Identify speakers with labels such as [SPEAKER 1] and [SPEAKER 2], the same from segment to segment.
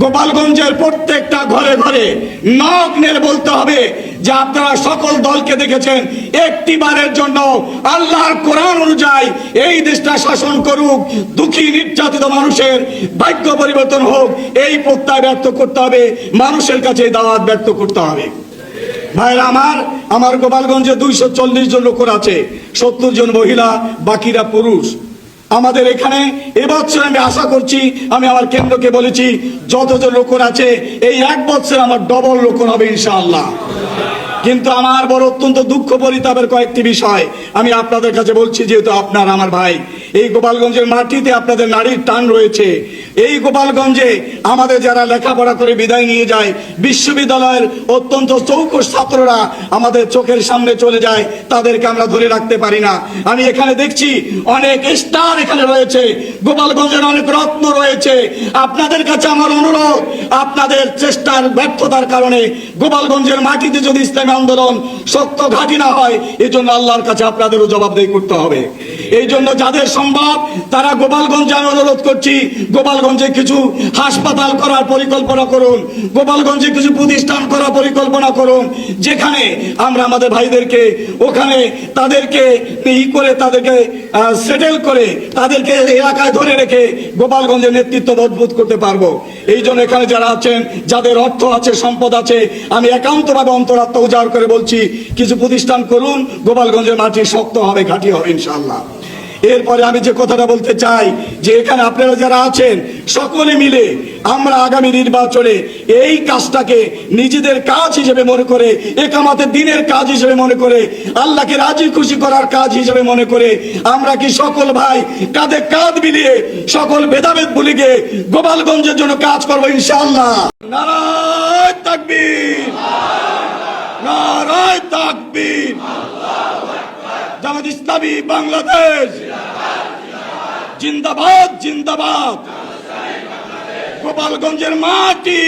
[SPEAKER 1] গোপালগঞ্জের প্রত্যেকটা ঘরে ঘরে নখ নেড়ে বলতে হবে যে আপনারা সকল দলকে দেখেছেন একটি বারের জন্য আল্লাহর কোরআন অনুযায়ী এই দেশটা শাসন করুক, দুঃখী নির্যাতিত মানুষের ভাগ্য পরিবর্তন হোক, এই প্রত্যয় ব্যক্ত করতে হবে, মানুষের কাছে দাওয়াত ব্যক্ত করতে হবে। ভাইরা আমার আমার গোপালগঞ্জে দুইশো চল্লিশ জন লোক আছে, সত্তর জন মহিলা, বাকিরা পুরুষ। আমাদের এখানে এবছর আমি আশা করছি, আমি আমার কেন্দ্রকে বলেছি, যতজন লোকন আছে, এই এক বছর আমার ডবল লোকন হবে ইনশাআল্লাহ। কিন্তু আমার বড় অত্যন্ত দুঃখ পরিতাপের কয়েকটি বিষয় আমি আপনাদের কাছে বলছি, যেহেতু আপনার, আমার ভাই। এই গোপালগঞ্জের মাটিতে আপনাদের নারীর টান রয়েছে। এই গোপালগঞ্জে আমাদের যারা লেখাপড়া করে বিদায় নিয়ে যায়, বিশ্ববিদ্যালয়ের অত্যন্ত চৌকস ছাত্ররা আমাদের চোখের সামনে চলে যায়, তাদেরকে আমরা ধরে রাখতে পারি না। আমি এখানে দেখছি অনেক স্টার এখানে রয়েছে, গোপালগঞ্জের অনেক রত্ন রয়েছে। আপনাদের কাছে আমার অনুরোধ, আপনাদের চেষ্টার ব্যর্থতার কারণে গোপালগঞ্জের মাটিতে যদি ইসলামী আন্দোলন শক্ত ঘাটি না হয় এই জন্য আল্লাহর কাছে আপনাদেরও জবাবদেহি করতে হবে। এই জন্য যাদের সম্ভব, তারা গোপালগঞ্জে আমি অনুরোধ করছি, গোপালগঞ্জে কিছু হাসপাতাল করার পরিকল্পনা করুন, গোপালগঞ্জে কিছু প্রতিষ্ঠান করার পরিকল্পনা করুন, যেখানে আমরা আমাদের ভাইদেরকে, ওখানে তাদেরকে ই করে, তাদেরকে সেটেল করে, তাদেরকে এলাকায় ধরে রেখে গোপালগঞ্জের নেতৃত্ব মজবুত করতে পারব। এই জন্য এখানে যারা আছেন, যাদের অর্থ আছে, সম্পদ আছে, আমি একান্তভাবে অন্তরাত্মা উজাড় করে বলছি, কিছু প্রতিষ্ঠান করুন, গোপালগঞ্জের মাটি শক্ত হবে, ঘাঁটি হবে ইনশাল্লাহ এরপরে আমি যে কথাটা বলতে চাই, যে এখানে আপনারা যারা আছেন, সকলে মিলে আমরা আগামী নির্বাচনে এই কাজটাকে নিজেদের কাজ হিসেবে মনে করে একামাতের দিনের কাজ হিসেবে মনে করে, আল্লাহকে রাজি খুশি করার কাজ হিসেবে মনে করে, আমরা কি সকল ভাই কাঁধে কাঁধ মিলিয়ে সকল ভেদাভেদ ভুলে গিয়ে গোপালগঞ্জের জন্য কাজ করব ইনশাল্লাহ নারায় তাকবীর। নারায় জামাত ইসলামী বাংলাদেশ। জিন্দাবাদ জিন্দাবাদ। গোপালগঞ্জের মাটি।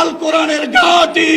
[SPEAKER 1] আল কোরআনের ঘাটি